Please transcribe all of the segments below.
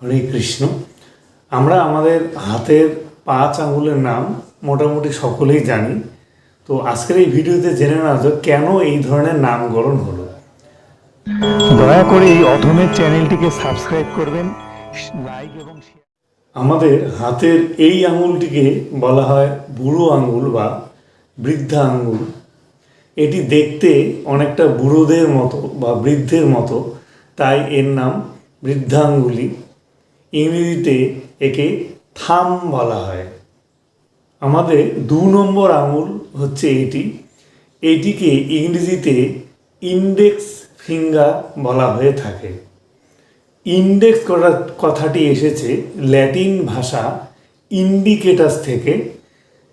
হরে কৃষ্ণ। আমরা আমাদের হাতের পাঁচ আঙুলের নাম মোটামুটি সকলেই জানি। তো আজকের এই ভিডিওতে জেনে নেওয়া যাক কেন এই ধরনের নামকরণ হলো? দয়া করে এই অধমের চ্যানেলটিকে সাবস্ক্রাইব করবেন লাইক এবং আমাদের হাতের এই আঙুলটিকে বলা হয় বুড়ো আঙুল বা বৃদ্ধা আঙুল। এটি দেখতে অনেকটা বুড়োদের মতো বা বৃদ্ধের মতো তাই এর নাম বৃদ্ধাঙ্গুলি। ইংরেজিতে একে থাম বলা হয়। আমাদের দু নম্বর আঙুল হচ্ছে এটি। এটিকে ইংরেজিতে ইন্ডেক্স ফিঙ্গার বলা হয়ে থাকে। ইন্ডেক্স করার কথাটি এসেছে ল্যাটিন ভাষা ইন্ডিকেটাস থেকে,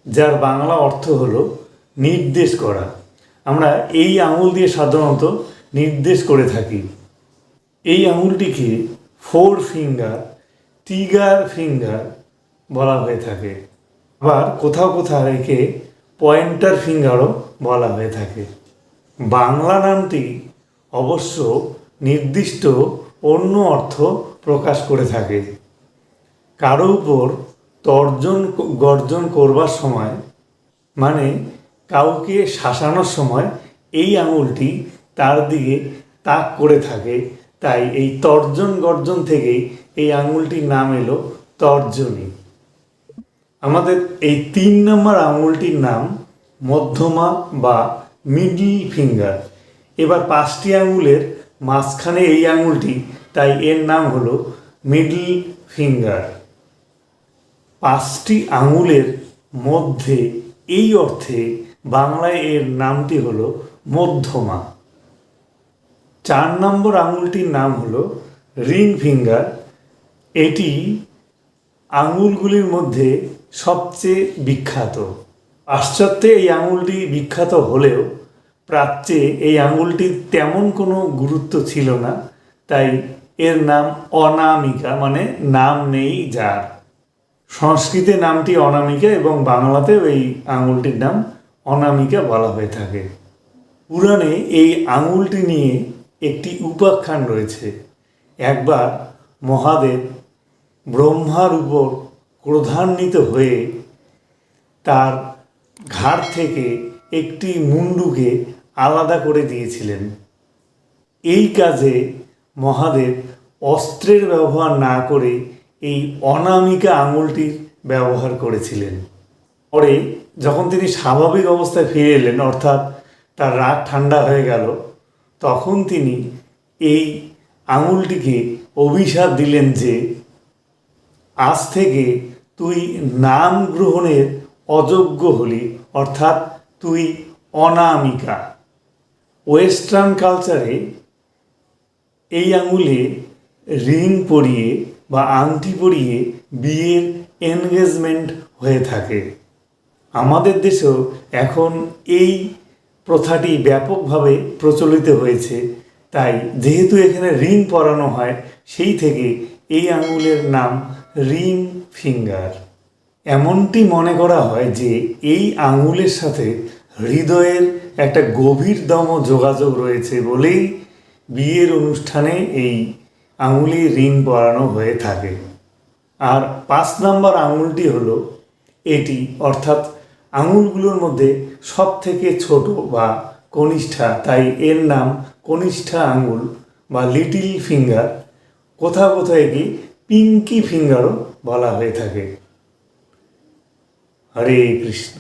যার বাংলা অর্থ হলো নির্দেশ করা। আমরা এই আঙুল দিয়ে সাধারণত নির্দেশ করে থাকি। এই আঙুলটিকে ফোর ফিঙ্গার টিগার ফিঙ্গার বলা হয়ে থাকে। আবার কোথাও কোথাও একে পয়েন্টার ফিঙ্গারও বলা হয়ে থাকে। বাংলা নামটি অবশ্য নির্দিষ্ট অন্য অর্থ প্রকাশ করে থাকে। কারও উপর তর্জন গর্জন করবার সময় মানে কাউকে শাসানোর সময়, এই আঙুলটি তার দিকে তাক করে থাকে তাই এই তর্জন গর্জন থেকেই এই আঙুলটির নাম এলো তর্জনী। আমাদের এই তিন নম্বর আঙুলটির নাম মধ্যমা বা মিডল ফিঙ্গার এবার পাঁচটি আঙুলের মাঝখানে এই আঙুলটি, তাই এর নাম হলো মিডল ফিঙ্গার পাঁচটি আঙুলের মধ্যে এই অর্থে বাংলায় এর নামটি হলো মধ্যমা। চার নম্বর আঙুলটির নাম হলো রিং ফিঙ্গার। এটি আঙুলগুলির মধ্যে সবচেয়ে বিখ্যাত। পাশ্চাত্যে এই আঙুলটি বিখ্যাত হলেও প্রাচ্যে এই আঙুলটির তেমন কোনো গুরুত্ব ছিল না, তাই এর নাম অনামিকা মানে নাম নেই যার। সংস্কৃতে নামটি অনামিকা এবং বাংলাতেও এই আঙুলটির নাম অনামিকা বলা হয়ে থাকে। পুরাণে এই আঙুলটি নিয়ে একটি উপাখ্যান রয়েছে। একবার মহাদেব ব্রহ্মার উপর ক্রোধান্বিত হয়ে তার ঘাড় থেকে একটি মুন্ডুকে আলাদা করে দিয়েছিলেন। এই কাজে মহাদেব অস্ত্রের ব্যবহার না করে এই অনামিকা আঙুলটির ব্যবহার করেছিলেন। পরে যখন তিনি স্বাভাবিক অবস্থায় ফিরে এলেন, অর্থাৎ তার রাগ ঠান্ডা হয়ে গেল তখন তিনি এই আঙুলটিকে অভিশাপ দিলেন যে, আজ থেকে তুই নাম গ্রহণের অযোগ্য হলি, অর্থাৎ তুই অনামিকা। ওয়েস্টার্ন কালচারে এই আঙুলে রিং পরিয়ে বা আংটি পরিয়ে বিয়ের এনগেজমেন্ট হয়ে থাকে। আমাদের দেশেও এখন এই প্রথাটি ব্যাপকভাবে প্রচলিত হয়েছে। তাই যেহেতু এখানে রিং পরানো হয়, সেই থেকে এই আঙুলের নাম রিং ফিঙ্গার। এমনটি মনে করা হয় যে এই আঙুলের সাথে হৃদয়ের একটা গভীরতম যোগাযোগ রয়েছে বলেই বিয়ের অনুষ্ঠানে এই আঙুলে রিং পরানো হয়ে থাকে। আর পাঁচ নাম্বার আঙুলটি হলো এটি, অর্থাৎ আঙুলগুলোর মধ্যে সব থেকে ছোট বা কনিষ্ঠা, তাই এর নাম কনিষ্ঠা আঙুল বা লিটিল ফিঙ্গার। কোথাও কোথাও কি পিঙ্কি ফিঙ্গারও বলা হয়ে থাকে। হরে কৃষ্ণ।